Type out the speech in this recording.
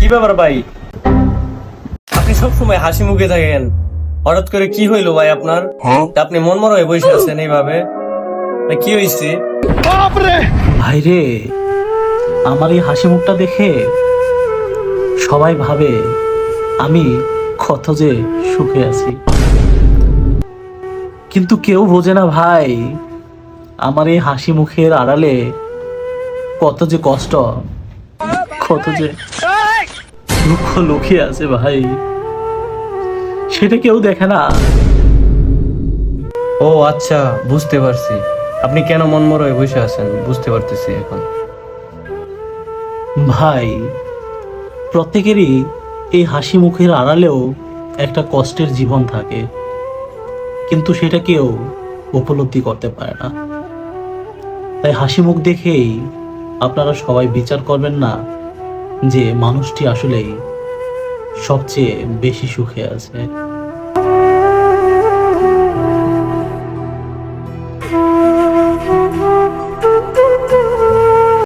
কি ব্যাপার ভাই? আপনি সবসময় হাসি মুখে থাকেন। হঠাৎ করে কি হইল ভাই আপনার? আপনি মন মর হয়ে বসে আছেন এইভাবে। কি হয়েছে ভাই রে আমার এই হাসি মুখটা দেখে সবাই ভাবে আমি কত যে সুখে আছি। কিন্তু কেউ বোঝে না ভাই আমার এই হাসি মুখের আড়ালে কত যে কষ্ট কত যে দুঃখ লুকিয়ে আছে ভাই। সেটা কেউ দেখে না। ও আচ্ছা বুঝতে পারছি। আপনি কেন মন মর হয়ে বসে আছেন? বুঝতে পারতেছি এখন। ভাই প্রত্যেকেরই এই হাসি মুখের আড়ালেও একটা কষ্টের জীবন থাকে। কিন্তু সেটা কেউ উপলব্ধি করতে পারে না। তাই হাসি মুখ দেখেই আপনারা সবাই বিচার করবেন না যে মানুষটি আসলেই সবচেয়ে বেশি সুখে আছে।